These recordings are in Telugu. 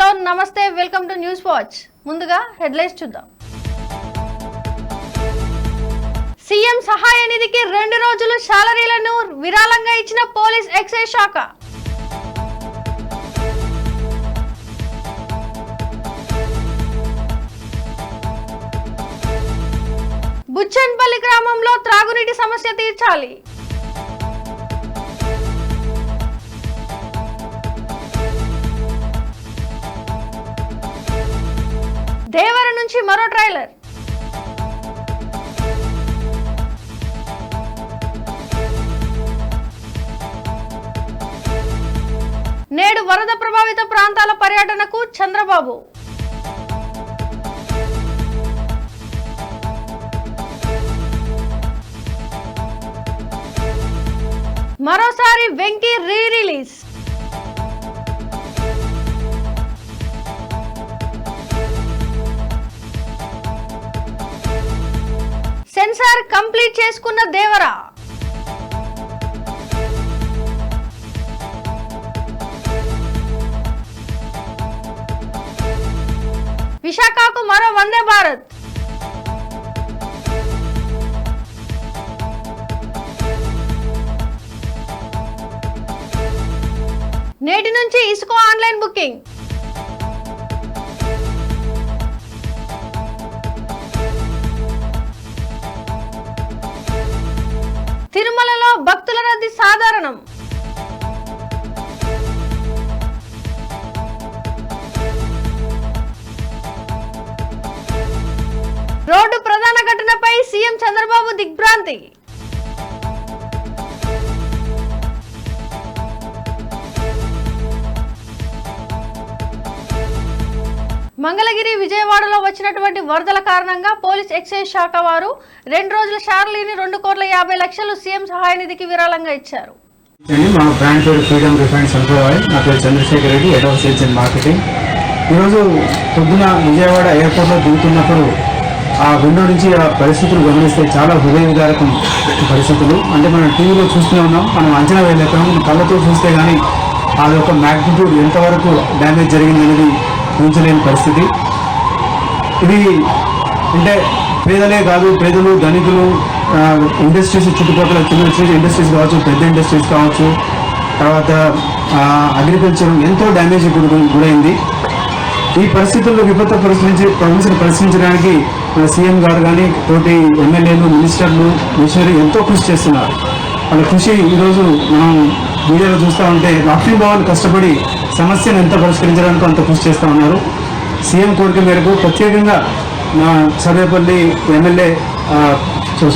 హలో నమస్తే వెల్కమ్ టు న్యూస్ వాచ్. ముందుగా హెడ్లైన్స్ చూద్దాం. సీఎం సహాయ నిధికి రెండు రోజులు శాలరీలను విరాళంగా ఇచ్చిన పోలీస్ ఎక్సైజ్ శాఖ. బుచ్చన్పల్లి గ్రామంలో త్రాగునీటి సమస్య తీర్చాలి. మరో ట్రైలర్. నేడు వరద ప్రభావిత ప్రాంతాల పర్యటనకు చంద్రబాబు. మరోసారి Venky re release censor complete చేసుకున్న దేవరా. విశాఖకు మరో వందే భారత్. నేటి నుంచి ఇసుకో ఆన్లైన్ బుకింగ్. తిరుమలలో భక్తుల రద్దీ సాధారణం. రోడ్డు ప్రధాన ఘటనపై సీఎం చంద్రబాబు దిగ్భ్రాంతి. మంగళగిరి విజయవాడలో వచ్చినటువంటి వరదల కారణంగా పోలీస్ ఎక్సైజ్ శాఖ వారు రెండు రోజుల షార్లీని రెండు కోట్ల యాభై లక్షలు సీఎం సహాయ నిధికి విరాళంగా ఇచ్చారు. మా బ్రాండ్ పేరు ఫ్రీడమ్ రిఫైన్ నా పేరు Chandrasekhar Reddy head of sales and marketing. ఈరోజు పొద్దున విజయవాడ ఎయిర్పోర్ట్లో దిగుతున్నప్పుడు ఆ విండో నుంచి ఆ పరిస్థితులు గమనిస్తే చాలా హృదయ విదారకం పరిస్థితులు. అంటే మనం టీవీలో చూస్తూనే ఉన్నాం మనం అంచనా వేయలేకపోయాం. మనం కళ్ళతో చూస్తే కానీ అది ఒక మ్యాగ్నిట్యూడ్ ఎంతవరకు డ్యామేజ్ జరిగిందనేది ఉంచలేని పరిస్థితి. ఇది అంటే పేదలే కాదు పేదలు ధనికులు ఇండస్ట్రీస్ చుట్టుపక్కల చిన్న చిన్న ఇండస్ట్రీస్ కావచ్చు పెద్ద ఇండస్ట్రీస్ కావచ్చు తర్వాత అగ్రికల్చర్ ఎంతో డ్యామేజ్ గురైంది. ఈ పరిస్థితుల్లో విపత్తు పరిశీలించి సమస్యను పరిశీలించడానికి మన సీఎం గారు కానీ తోటి ఎమ్మెల్యేలు మినిస్టర్లు మిషనరీ ఎంతో కృషి చేస్తున్నారు. వాళ్ళ కృషి ఈరోజు మనం మీడియాలో చూస్తూ ఉంటే రాత్రి భవన్ కష్టపడి సమస్యను ఎంత పరిష్కరించడానికి అంత కృషి చేస్తూ ఉన్నారు. సీఎం కోరిక మేరకు ప్రత్యేకంగా మా సర్వేపల్లి ఎమ్మెల్యే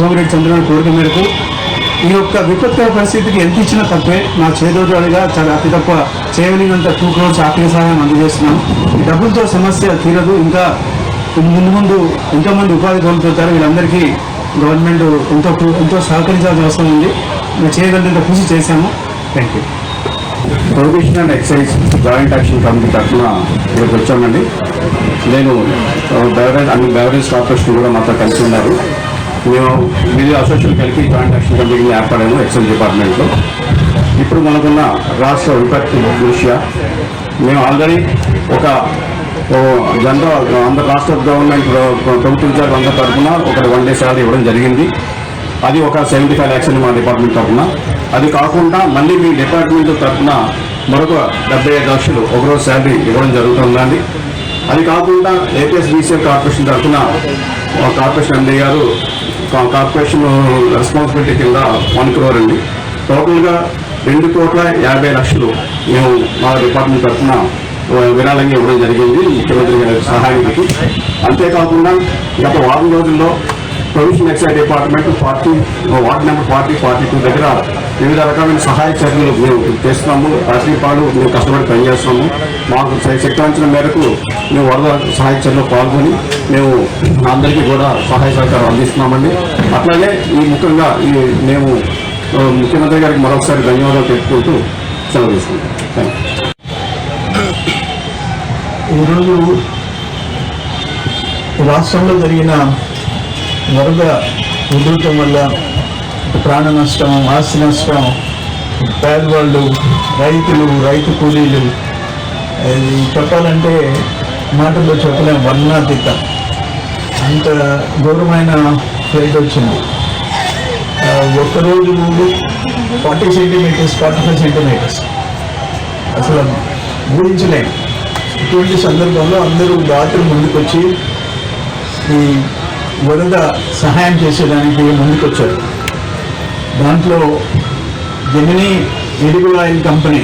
సోమిరెడ్డి చంద్రబాబు కోరిక మేరకు ఈ యొక్క విపత్కర పరిస్థితికి ఎంత ఇచ్చినా తప్పే. నా చేదోడుగా చాలా అతి తక్కువ చేయగలిగినంత టూ క్రోర్స్ ఆర్థిక సహాయం అందజేస్తున్నాం. ఈ డబ్బులతో సమస్య తీరదు. ఇంకా ముందు ముందు ఎంతోమంది ఉపాధి కోల్పోతారు వీళ్ళందరికీ గవర్నమెంట్ ఎంతో ఎంతో సహకరించాల్సిన అవసరం ఉంది. మేము చేయగలిగినంత కృషి చేశాము. Thank you prohibition and excise joint action committee తరఫున ఇక్కడికి వచ్చామండి. నేను బెవరేజ్ అన్ని బెవరేజ్ కార్పొరేషన్ కూడా మాతో కలిసి ఉన్నారు. మేము వివిధ అసోసియేషన్ కలిపి జాయింట్ యాక్షన్ కమిటీని ఏర్పడాము ఎక్సైజ్ డిపార్ట్మెంట్లో. ఇప్పుడు మనకున్న రాష్ట్ర విపత్తు దృష్ట్యా మేము ఆల్రెడీ ఒక జనరల్ ఆంధ్ర రాష్ట్ర గవర్నమెంట్ ప్రభుత్వ ఉద్యోగులు అందరి తరఫున ఒక వన్ డే శాలరీ ఇవ్వడం జరిగింది. అది ఒక సెవెంటీ ఫైవ్ ల్యాక్స్ మా డిపార్ట్మెంట్ తరఫున అది కాకుండా మళ్ళీ మీ డిపార్ట్మెంట్ తరఫున మరొక డెబ్బై ఐదు లక్షలు ఒకరోజు శాలరీ ఇవ్వడం జరుగుతుందండి. అది కాకుండా ఏపీఎస్ బీసీఎల్ కార్పొరేషన్ తరఫున కార్పొరేషన్ ఎండీ గారు కా- కార్పొరేషన్ రెస్పాన్సిబిలిటీ కింద వన్ క్రోర్ అండి. టోటల్గా రెండు కోట్ల యాభై లక్షలు మేము మా డిపార్ట్మెంట్ తరఫున విరాళంగా ఇవ్వడం జరిగింది. ముఖ్యమంత్రి గారి సహాయానికి. అంతేకాకుండా గత వారం రోజుల్లో pollution excise department party ward number forty forty two దగ్గర వివిధ రకమైన సహాయ చర్యలు మేము చేస్తున్నాము. రాత్రిపాలు మేము కష్టపడి పనిచేస్తున్నాము. మాకు శక్తివంచిన మేరకు మేము వరద సహాయ చర్యలు పాల్గొని మేము అందరికీ కూడా సహాయ సహకారం అందిస్తున్నామండి. అట్లాగే ఈ ముఖ్యంగా ఈ మేము ముఖ్యమంత్రి గారికి మరొకసారి ధన్యవాదాలు తెలుపుకుంటూ సెలవు తీసుకుంటాం. థ్యాంక్ ఈరోజు రాష్ట్రంలో జరిగిన వరద ఉధృతం వల్ల ప్రాణ నష్టం ఆస్తి నష్టం పేదవాళ్ళు రైతులు రైతు కూలీలు. అది చెప్పాలంటే మాటల్లో చెప్పలేం వర్ణాతీత. అంత ఘోరమైన ఫ్లైట్ వచ్చింది. ఒక్కరోజు ముందు forty centimetres forty five centimetres. అసలు ఊహించలేం. ఇటువంటి సందర్భంలో అందరూ రాత్రి ముందుకొచ్చి ఈ వరద సహాయం చేసేదానికి ముందుకొచ్చారు. దాంట్లో Gemini edible oil company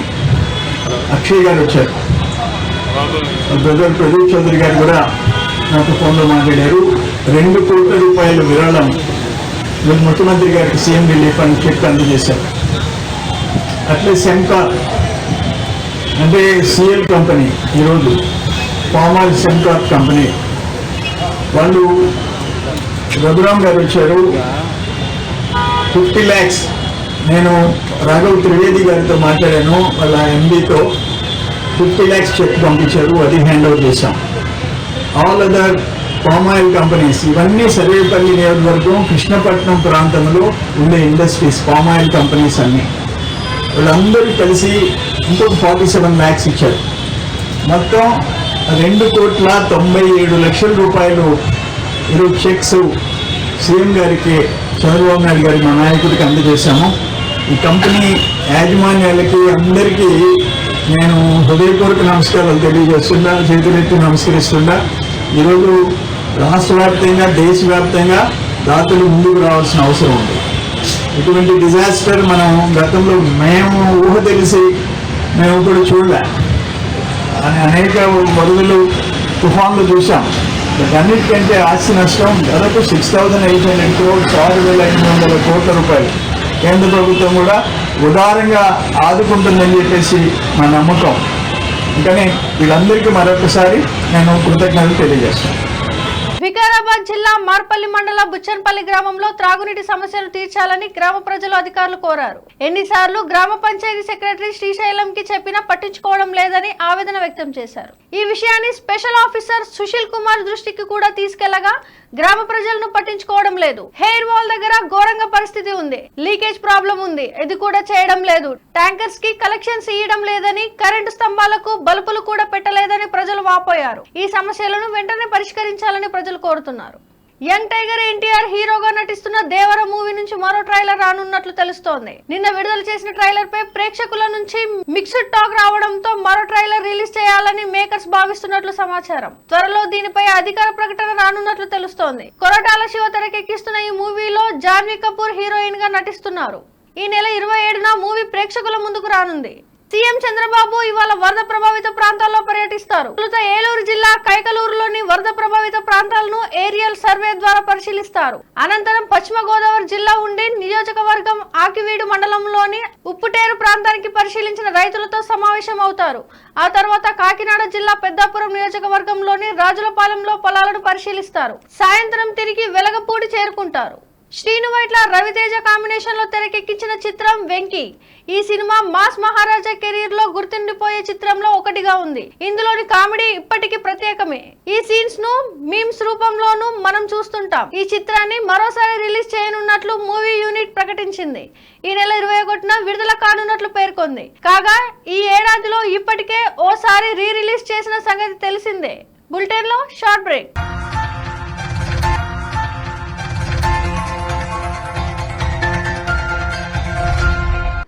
Akshay గారు వచ్చారు. బ్రదర్ ప్రదీప్ చౌదరి గారు కూడా నాతో ఫోన్లో మాట్లాడారు. రెండు కోట్ల రూపాయల విరాళం వీళ్ళు ముఖ్యమంత్రి గారికి సీఎం రిలీఫ్ అని చెక్ అందజేశారు. అట్లే సెంకా అంటే సిఎల్ కంపెనీ ఈరోజు పామాల్ సెంకార్ కంపెనీ. వాళ్ళు రఘురామ్ గారు వచ్చారు. ఫిఫ్టీ ల్యాక్స్. నేను రాఘవ్ త్రివేది గారితో మాట్లాడాను వాళ్ళ ఎండీతో ఫిఫ్టీ ల్యాక్స్ చెక్ పంపించారు అది హ్యాండ్ ఓవర్ చేశాం. All other palm oil companies ఇవన్నీ సర్వేపల్లి నియోజకవర్గం కృష్ణపట్నం ప్రాంతంలో ఉండే ఇండస్ట్రీస్ పామ్ ఆయిల్ కంపెనీస్ అన్నీ. వీళ్ళందరూ కలిసి ఇంకొక ఫార్టీ సెవెన్ ల్యాక్స్ ఇచ్చారు. మొత్తం రెండు కోట్ల తొంభై ఏడు లక్షల రూపాయలు గ్రూప్ చెక్స్ సీఎం గారికి చంద్రబాబు నాయుడు గారి మా నాయకుడికి అందజేశాము. ఈ కంపెనీ యాజమాన్యాలకి అందరికీ నేను హృదయపూర్వక నమస్కారాలు తెలియజేస్తున్నా చేతులెత్తి నమస్కరిస్తున్నా. ఈరోజు రాష్ట్ర వ్యాప్తంగా దేశవ్యాప్తంగా దాతలు ముందుకు రావాల్సిన అవసరం ఉంది. ఇటువంటి డిజాస్టర్ మనం గతంలో మేము ఊహ తెలిసి మేము కూడా చూడలే. అని అనేక వరదలు తుఫాన్లు చూసాం అన్నిటికంటే ఆస్తి నష్టం ధరకు six thousand eight hundred crores ఆరు వేల ఎనిమిది వందల కోట్ల రూపాయలు. కేంద్ర ప్రభుత్వం కూడా ఉదారంగా ఆదుకుంటుందని చెప్పేసి మా నమ్మకం. అందుకని వీళ్ళందరికీ మరొకసారి నేను కృతజ్ఞతలు తెలియజేస్తాను వికారాబాద్ జిల్లా మార్పల్లి మండల బుచ్చన్పల్లి గ్రామంలో త్రాగునీటి సమస్యలు తీర్చాలని గ్రామ ప్రజలు అధికారులు కోరారు. ఎన్నిసార్లు గ్రామ పంచాయతీ సెక్రటరీ శ్రీశైలం కి చెప్పినా పట్టించుకోవడం లేదని ఆవేదన వ్యక్తం చేశారు. ఈ విషయాన్ని స్పెషల్ ఆఫీసర్ సుశీల్ కుమార్ దృష్టికి కూడా తీసుకెళ్ళగా గ్రామ ప్రజలను పట్టించుకోవడం లేదు. హెయిర్ వాల్ దగ్గర ఘోరంగా పరిస్థితి ఉంది. లీకేజ్ ప్రాబ్లం ఉంది. ఇది కూడా చేయడం లేదు. ట్యాంకర్స్కి కలెక్షన్స్ ఇవ్వడం లేదని కరెంటు స్తంభాలకు బల్బులు కూడా పెట్టలేదని ప్రజలు వాపోయారు. ఈ సమస్యలను వెంటనే పరిష్కరించాలని ప్రజలు కోరుతున్నారు. యంగ్ టైగర్ ఎన్టీఆర్ హీరోగా నటిస్తున్న దేవర మూవీ నుంచి మరో ట్రైలర్ రానున్నట్లు తెలుస్తోంది. నిన్న విడుదల చేసిన ట్రైలర్ పై ప్రేక్షకుల నుంచి మిక్స్డ్ టాక్ రావడంతో మరో ట్రైలర్ రిలీజ్ చేయాలని మేకర్స్ భావిస్తున్నట్లు సమాచారం. త్వరలో దీనిపై అధికార ప్రకటన రానున్నట్లు తెలుస్తోంది. కొరటాల శివ తెరకెక్కిస్తున్న ఈ మూవీలో జాన్వీ కపూర్ హీరోయిన్గా నటిస్తున్నారు. ఈ నెల ఇరవై ఏడున మూవీ ప్రేక్షకుల ముందుకు రానుంది. సీఎం చంద్రబాబు ఇవాళ వరద ప్రభావిత ప్రాంతాల్లో పర్యటిస్తారు. తొలుత ఏలూరు జిల్లా కైకలూరులోని వరద ప్రభావిత ప్రాంతాలను ఏరియల్ సర్వే ద్వారా పరిశీలిస్తారు. అనంతరం పశ్చిమ గోదావరి జిల్లా ఉండి నియోజకవర్గం ఆకివీడు మండలంలోని ఉప్పుటేరు ప్రాంతానికి పరిశీలించిన రైతులతో సమావేశం అవుతారు ఆ తర్వాత కాకినాడ జిల్లా పెద్దాపురం నియోజకవర్గంలోని రాజులపాలెంలో పొలాలను పరిశీలిస్తారు. సాయంత్రం తిరిగి వెలగపూడి చేరుకుంటారు. శ్రీను వైట్ల రవితేజ కాంబినేషన్లో తెరకెక్కించిన చిత్రం వెంకీ. ఈ సినిమా మాస్ మహారాజా కెరీర్లో గుర్తుండిపోయే చిత్రంలో ఒకటిగా ఉంది. ఇందులోని కామెడీ ఇప్పటికీ ప్రత్యేకమే. ఈ సీన్స్ను మీమ్స్ రూపంలోనూ మనం చూస్తుంటాం. ఈ చిత్రాన్ని మరోసారి రిలీజ్ చేయనున్నట్లు మూవీ యూనిట్ ప్రకటించింది. ఈ నెల ఇరవై ఒకటిన విడుదల కానున్నట్లు పేర్కొంది. కాగా ఈ ఏడాదిలో ఇప్పటికే ఓసారి రీ రిలీజ్ చేసిన సంగతి తెలిసిందే. బులెటిన్లో short break.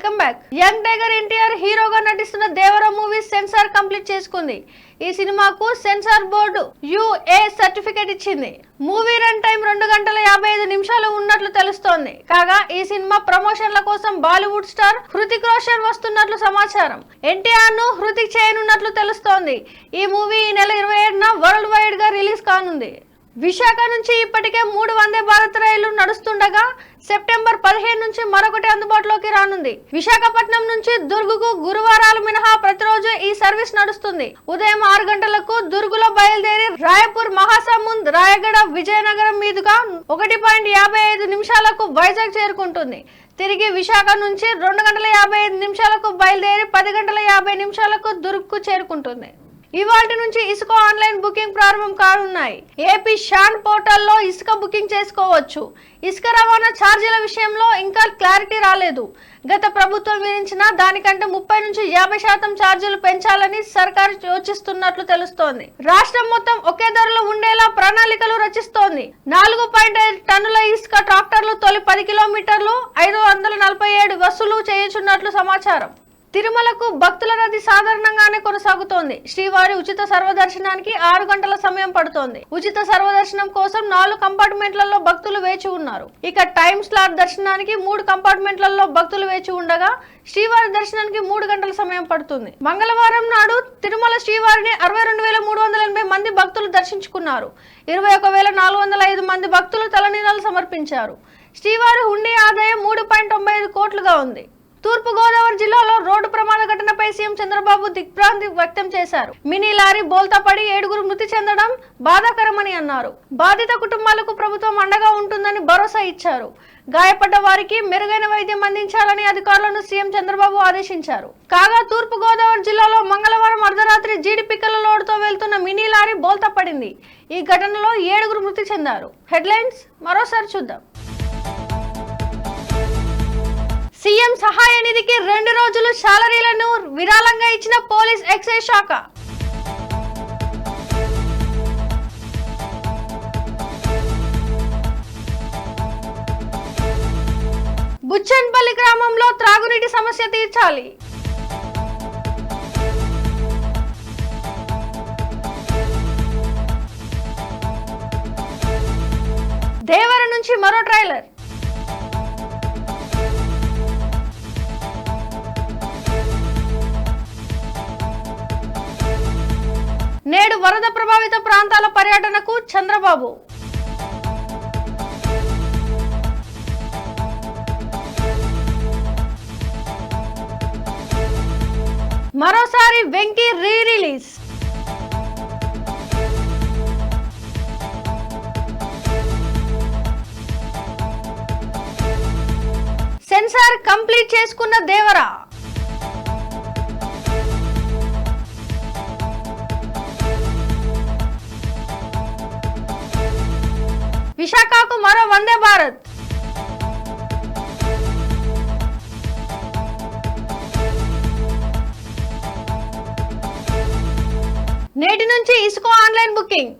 Welcome back. Young tiger NTR హీరోగా నటిస్తున్న దేవర మూవీ సెన్సార్ కంప్లీట్ చేసుకుంది. ఈ సినిమాకు సెన్సార్ బోర్డు యుఏ సర్టిఫికేట్ ఇచ్చింది. మూవీ రన్ టైం రెండు గంటల యాభై ఐదు నిమిషాలు ఉన్నట్లు తెలుస్తోంది. కాగా ఈ సినిమా ప్రమోషన్ల కోసం బాలీవుడ్ స్టార్ హృతిక్ రోషన్ వస్తున్నట్లు సమాచారం. ఎన్టీఆర్ను హృతిక్ చేయనున్నట్లు తెలుస్తోంది. ఈ మూవీ ఈ నెల ఇరవై ఏడున వరల్డ్ వైడ్గా రిలీజ్ కానుంది. విశాఖ నుంచి ఇప్పటికే మూడు వందే భారత్ రైళ్ళు నడుస్తుండగా సెప్టెంబర్ పదిహేను నుంచి మరొకటి అందుబాటులోకి రానుంది. విశాఖపట్నం నుంచి దుర్గుకు గురువారాలు మినహా ప్రతిరోజు ఈ సర్వీస్ నడుస్తుంది. ఉదయం ఆరు గంటలకు దుర్గులో బయలుదేరి రాయపూర్ మహాసముంద్ రాయగడ విజయనగరం మీదుగా ఒకటి పాయింట్ యాభై ఐదు నిమిషాలకు వైజాగ్ చేరుకుంటుంది. తిరిగి విశాఖ నుంచి రెండు గంటల యాభై ఐదు నిమిషాలకు బయలుదేరి పది గంటల యాభై నిమిషాలకు దుర్గ్కు చేరుకుంటుంది. ఇవాటి నుంచి ఇసుక ఆన్లైన్ బుకింగ్ ప్రారంభం కానున్నాయి. ఏపీ షాన్ పోర్టల్లో ఇసుక బుకింగ్ చేసుకోవచ్చు. ఇసుక రవాణా ఛార్జీల విషయంలో ఇంకా క్లారిటీ రాలేదు. గత ప్రభుత్వం విధించిన దానికంటే ముప్పై నుంచి యాభై శాతం ఛార్జీలు పెంచాలని సర్కారు యోచిస్తున్నట్లు తెలుస్తోంది. రాష్ట్రం మొత్తం ఒకే ధరలో ఉండేలా ప్రణాళికలు రచిస్తోంది. నాలుగు పాయింట్ ఐదు టన్నుల ఇసుక ట్రాక్టర్లు తొలి పది కిలోమీటర్లు ఐదు వందల నలభై ఏడు వసూలు చేయుచున్నట్లు సమాచారం. తిరుమలకు భక్తుల రద్దీ సాధారణంగానే కొనసాగుతోంది. శ్రీవారి ఉచిత సర్వదర్శనానికి ఆరు గంటల సమయం పడుతోంది. ఉచిత సర్వదర్శనం కోసం నాలుగు కంపార్ట్మెంట్లలో భక్తులు వేచి ఉన్నారు. ఇక టైం స్లాట్ దర్శనానికి మూడు కంపార్ట్మెంట్లలో భక్తులు వేచి ఉండగా శ్రీవారి దర్శనానికి మూడు గంటల సమయం పడుతుంది. మంగళవారం నాడు తిరుమల శ్రీవారిని అరవై రెండు వేల మూడు వందల ఎనభై మంది భక్తులు దర్శించుకున్నారు. ఇరవై ఒక వేల నాలుగు వందల ఐదు మంది భక్తులు తలనీలాలు సమర్పించారు. శ్రీవారి హుండీ ఆదాయం మూడు పాయింట్ తొంభై ఐదు కోట్లుగా ఉంది. తూర్పుగోదావరి జిల్లాలో రోడ్డు ప్రమాద ఘటనపై సీఎం చంద్రబాబు దిగ్భ్రాంతి వ్యక్తం చేశారు. మినీ లారీ బోల్తా పడి ఏడుగురు మృతి చెందడం బాధాకరమని అన్నారు. బాధిత కుటుంబాలకు ప్రభుత్వం అండగా ఉంటుందని భరోసా ఇచ్చారు. గాయపడ్డ వారికి మెరుగైన వైద్యం అందించాలని అధికారులను సీఎం చంద్రబాబు ఆదేశించారు. కాగా తూర్పు గోదావరి జిల్లాలో మంగళవారం అర్ధరాత్రి జీడి పిక్కల లోడుతో వెళ్తున్న మినీ లారీ బోల్తా పడింది ఈ ఘటనలో ఏడుగురు మృతి చెందారు. హెడ్లైన్స్ మరోసారి చూద్దాం. సీఎం సహాయ నిధికి రెండు రోజులు శాలరీలను విరాళంగా ఇచ్చిన పోలీస్ ఎక్సైజ్ శాఖ. బుచ్చన్పల్లి గ్రామంలో త్రాగునీటి సమస్య తీర్చాలి. దేవర నుంచి మరో ట్రైలర్. వరద ప్రభావిత ప్రాంతాల పర్యటనకు చంద్రబాబు. మరోసారి Venky re release censor complete చేసుకున్న దేవరా. విశాఖకు మరో వందే భారత్. నేటి నుంచి ఇసుకో ఆన్లైన్ బుకింగ్.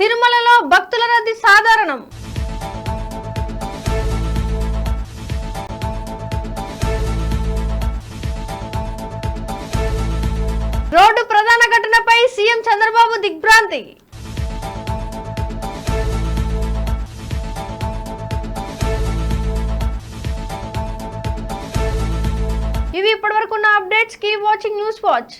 తిరుమలలో భక్తుల రద్దీ సాధారణం. రోడ్డు ప్రధాన ఘటనపై సీఎం చంద్రబాబు దిగ్భ్రాంతి. ఇవి ఇప్పటివరకు ఉన్న updates. Keep watching news watch.